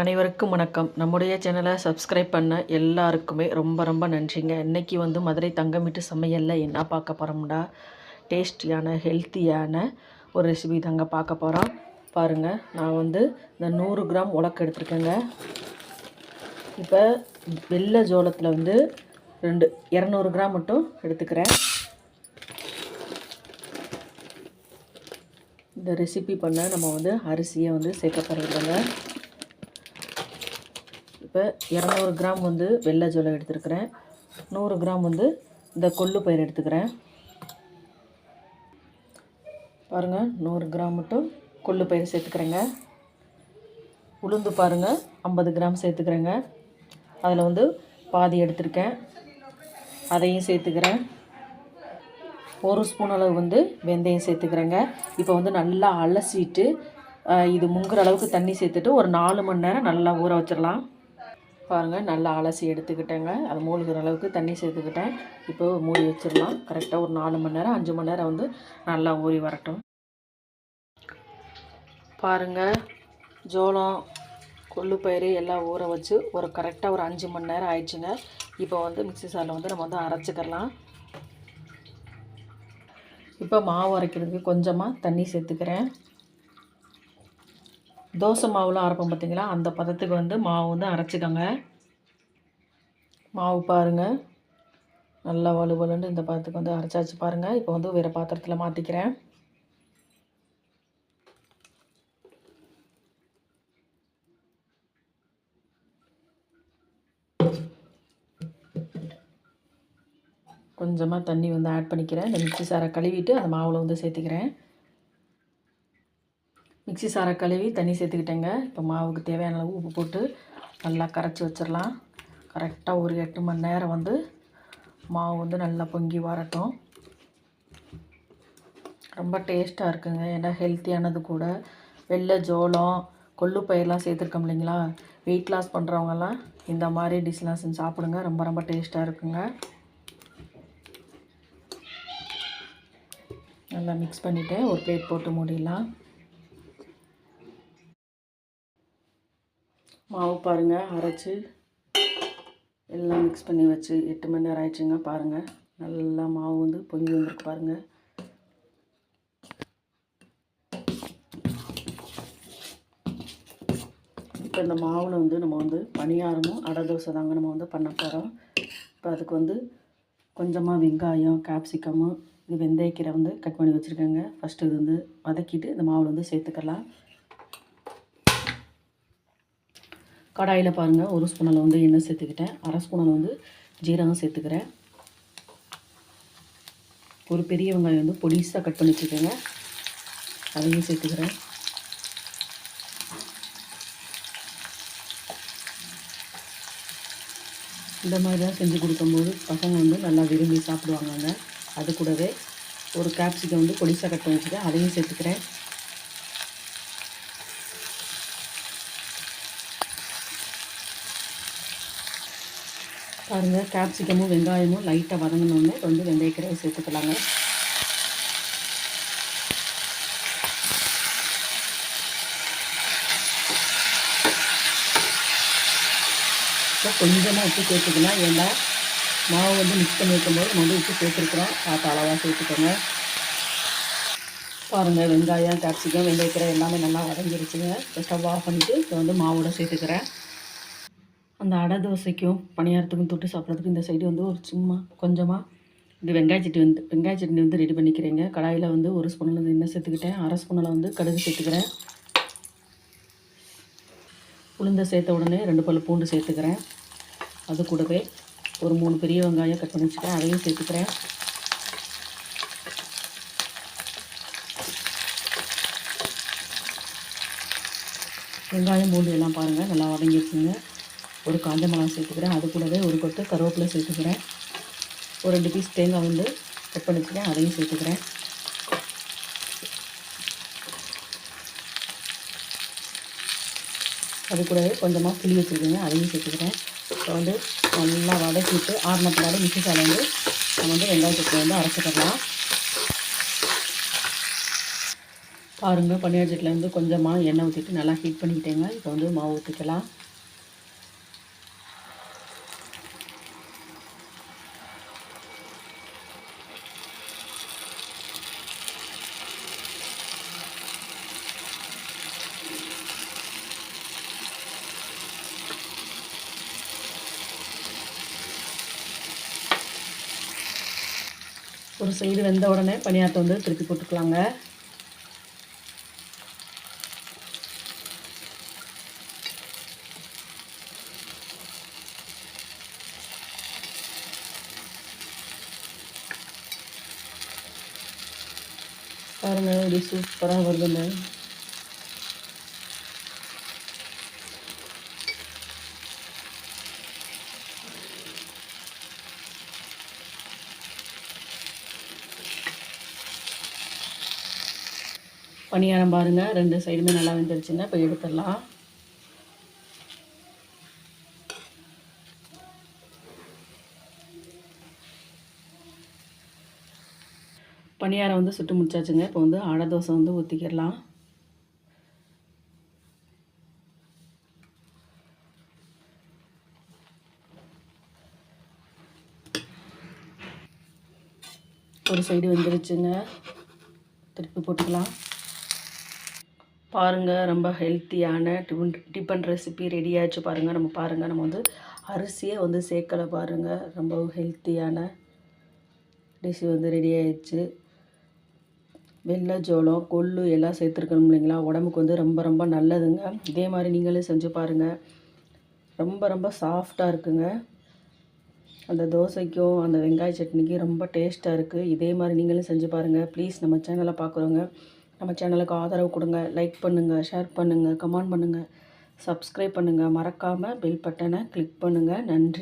அனைவருக்கும் வணக்கம். நம்முடைய சேனலை சப்ஸ்கிரைப் பண்ண எல்லாருக்குமே ரொம்ப ரொம்ப நன்றிங்க. இன்றைக்கி வந்து மதுரை தங்கமிட்டு சமையலில் என்ன பார்க்க போகிறோம்டா டேஸ்டியான ஹெல்த்தியான ஒரு ரெசிபி தாங்க பார்க்க போகிறோம் பாருங்கள் நான் வந்து இந்த நூறு கிராம் உலக்கு எடுத்துருக்கேங்க. இப்போ வெள்ளை ஜோளத்தில் வந்து ரெண்டு இரநூறு கிராம் மட்டும் எடுத்துக்கிறேன். இந்த ரெசிபி பண்ண நம்ம வந்து அரிசியை வந்து சேர்க்க போகிறோம் இப்போ இரநூறு கிராம் வந்து வெள்ளை ஜோளம் எடுத்துருக்கிறேன். நூறு கிராம் வந்து இந்த கொள்ளு பயிர் எடுத்துக்கிறேன். பாருங்கள் நூறு கிராம் மட்டும் கொள்ளு பயிர் சேர்த்துக்கிறேங்க. உளுந்து பாருங்கள் ஐம்பது கிராம் சேர்த்துக்கிறேங்க. அதில் வந்து பாதி எடுத்திருக்கேன். அதையும் சேர்த்துக்கிறேன். ஒரு ஸ்பூன் அளவு வந்து வெந்தயம் சேர்த்துக்கிறேங்க. இப்போ வந்து நல்லா அலசிட்டு இது முங்குற அளவுக்கு தண்ணி சேர்த்துட்டு ஒரு நாலு மணி நேரம் நல்லா ஊற வச்சிடலாம். பாருங்கள் நல்லா அலசி எடுத்துக்கிட்டேங்க. அது மூழ்கிற அளவுக்கு தண்ணி சேர்த்துக்கிட்டேன். இப்போ மூடி வச்சிடலாம். கரெக்டாக ஒரு நாலு மணி நேரம் அஞ்சு மணி நேரம் வந்து நல்லா ஊறி வரட்டும். பாருங்கள் ஜோளம் கொள்ளுப்பயிறு எல்லாம் ஊற வச்சு ஒரு கரெக்டாக ஒரு அஞ்சு மணி நேரம் ஆயிடுச்சுங்க. இப்போ வந்து மிக்ஸி சாரில் வந்து நம்ம வந்து அரைச்சிக்கலாம் இப்போ மாவு அரைக்கிறதுக்கு கொஞ்சமாக தண்ணி சேர்த்துக்கிறேன். தோசை மாவுலாம் அரைப்போம் பார்த்தீங்களா அந்த பதத்துக்கு வந்து மாவு வந்து அரைச்சிக்கோங்க. மாவு பாருங்கள் நல்லா வலுவலுன்னு இந்த பதத்துக்கு வந்து அரைச்சாச்சு பாருங்கள் இப்போ வந்து வேறு பாத்திரத்தில் மாற்றிக்கிறேன் கொஞ்சமாக தண்ணி வந்து ஆட் பண்ணிக்கிறேன். இந்த மிக்சி சாரை கழுவிட்டு அந்த மாவில் வந்து சேர்த்துக்கிறேன். மிக்ஸி சாரை கழுவி தண்ணி சேர்த்துக்கிட்டேங்க. இப்போ மாவுக்கு தேவையான அளவு உப்பு போட்டு நல்லா கரைச்சி வச்சிடலாம். கரெக்டாக ஒரு எட்டு மணி நேரம் வந்து மாவு வந்து நல்லா பொங்கி வரட்டும். ரொம்ப டேஸ்ட்டாக இருக்குங்க. ஏன்னா ஹெல்த்தியானது கூட. வெள்ளை ஜோளம் கொள்ளு பயிரெலாம் சேர்த்துருக்கோம் இல்லைங்களா? வெயிட் லாஸ் பண்ணுறவங்கெல்லாம் இந்த மாதிரி டிஷ்லாம் செஞ்சு சாப்பிடுங்க. ரொம்ப ரொம்ப டேஸ்ட்டாக இருக்குங்க. நல்லா மிக்ஸ் பண்ணிவிட்டு ஒரு பிளேட் போட்டு மூடிடலாம். மாவு பாருங்கள் அரைச்சி எல்லாம் மிக்ஸ் பண்ணி வச்சு எட்டு மணி நேரம் ஆயிடுச்சுங்க பாருங்கள் நல்லா மாவு வந்து பொங்கி வந்துருக்கு பாருங்கள் இப்போ இந்த மாவில் வந்து நம்ம வந்து பணியாரமும் அடை தோசை தாங்க நம்ம வந்து பண்ண போகிறோம் இப்போ அதுக்கு வந்து கொஞ்சமாக வெங்காயம் கேப்சிகமும் இது வெந்தயக்கீரை வந்து கட் பண்ணி வச்சுருக்கேங்க. ஃபஸ்ட்டு இது வந்து வதக்கிட்டு இந்த மாவில் வந்து சேர்த்துக்கலாம். கடாயில் பாருங்கள் ஒரு ஸ்பூன் அளவு வந்து எண்ணெய் சேர்த்துக்கிட்டேன். அரை ஸ்பூன் அளவு வந்து ஜீரகம் சேர்த்துக்கிறேன். ஒரு பெரிய வெங்காயம் வந்து பொடிசாக கட் பண்ணி வச்சுக்கோங்க அதையும் சேர்த்துக்கிறேன். இந்த மாதிரிலாம் செஞ்சு கொடுக்கும்போது பசங்க வந்து நல்லா விரும்பி சாப்பிடுவாங்கங்க. அது கூடவே ஒரு கேப்சிகம் வந்து பொடிசாக கட் பண்ணி வச்சுக்கேன் அதையும் சேர்த்துக்கிறேன். பாருங்கள் கேப்சிகமும் வெங்காயமும் லைட்டாக வதங்கினோடனே வந்து வெந்தயக்கரையை சேர்த்துக்கலாங்க. இப்போ கொஞ்சமாக உப்பு சேர்த்துக்கலாம். ஏன்னா மாவு வந்து மிக்ஸ் பண்ணி வைக்கும்போது நம்ம உப்பு சேர்த்துருக்குறோம். பார்த்து அளவாக சேர்த்துக்கோங்க. பாருங்கள் வெங்காயம் கேப்சிகம் வெந்தயக்கீரை எல்லாமே நல்லா வதங்கிருச்சுங்க. இப்போ ஸ்டவ் ஆஃப் பண்ணிவிட்டு இப்போ வந்து மாவோட சேர்த்துக்கிறேன். அந்த அடை தோசைக்கும் பணியாரத்துக்கும் தொட்டு சாப்பிட்றதுக்கு இந்த சைடு வந்து ஒரு சும்மா கொஞ்சமாக இது வெங்காய சட்னி வந்து வெங்காய சட்னி வந்து ரெடி பண்ணிக்கிறேங்க. கடாயில் வந்து ஒரு ஸ்பூனில் வந்து எண்ணெய் சேர்த்துக்கிட்டேன். அரை ஸ்பூனில் வந்து கடுகு சேர்த்துக்கிறேன். உளுந்தை சேர்த்த உடனே ரெண்டு பல்லு பூண்டு சேர்த்துக்கிறேன். அது கூடவே ஒரு மூணு பெரிய வெங்காயம் கட் பண்ணி வச்சுக்கிறேன் அதையும் சேர்த்துக்கிறேன். வெங்காயம் பூண்டு எல்லாம் பாருங்கள் நல்லா வதங்கிடுச்சுங்க ஒரு காஞ்ச மிளகா சேர்த்துக்கிறேன். அது கூடவே ஒரு கொத்து கருவேப்பிலை சேர்த்துக்கிறேன். ஒரு ரெண்டு பீஸ் தேங்காய் வந்து கட் பண்ணி வச்சுக்கிறேன். அதையும் சேர்த்துக்கிறேன். அது கூடவே கொஞ்சமாக புளி வச்சுருக்கேன் அதையும் சேர்த்துக்கிறேன். இப்போ வந்து நல்லா வதக்கிட்டு ஆறுன பின்னாடி மிக்ஸி சாலை வந்து நம்ம வந்து வெங்காய சட்னி வந்து அரைச்சிக்கலாம் பாருங்கள் பனியார் சட்டியில் வந்து கொஞ்சமாக எண்ணெய் ஊற்றிட்டு நல்லா ஹீட் பண்ணிக்கிட்டேங்க. இப்போ வந்து மாவு ஊற்றிக்கலாம் ஒரு சைடு வெந்த உடனே பனியாரத்தை வந்து திருப்பி போட்டுக்கலாங்க. பாருங்கள் இப்படி சூப்பராக வருதுங்க. பணியாரம் பாருங்கள் ரெண்டு சைடுமே நல்லா வெந்துருச்சுங்க. இப்போ எடுத்துடலாம். பணியாரம் வந்து சுட்டு முடிச்சாச்சுங்க. இப்போ வந்து அடை தோசை வந்து ஊற்றிக்கிடலாம் ஒரு சைடு வந்துருச்சுங்க. திருப்பி போட்டுக்கலாம். பாருங்கள் ரொம்ப ஹெல்த்தியான டிஃபன் டிஃபன் ரெசிபி ரெடி ஆச்சு பாருங்கள் நம்ம பாருங்கள் நம்ம வந்து அரிசியே வந்து சேர்க்கலை பாருங்கள் ரொம்ப ஹெல்த்தியான டிஷ் வந்து ரெடி ஆயிடுச்சு. வெள்ளை ஜோளம் கொள்ளு எல்லாம் சேர்த்துருக்கணும் இல்லைங்களா? உடம்புக்கு வந்து ரொம்ப ரொம்ப நல்லதுங்க. இதே மாதிரி நீங்களே செஞ்சு பாருங்கள் ரொம்ப ரொம்ப சாஃப்டாக இருக்குங்க. அந்த தோசைக்கும் அந்த வெங்காய சட்னிக்கும் ரொம்ப டேஸ்ட்டாக இருக்குது இதே மாதிரி நீங்களும் செஞ்சு பாருங்கள் ப்ளீஸ் நம்ம சேனலை பார்க்குறவங்க நம்ம சேனலுக்கு ஆதரவு கொடுங்க லைக் பண்ணுங்கள் ஷேர் பண்ணுங்கள் கமெண்ட் பண்ணுங்கள் சப்ஸ்கிரைப் பண்ணுங்கள் மறக்காமல் பெல் பட்டனை கிளிக் பண்ணுங்கள் நன்றி.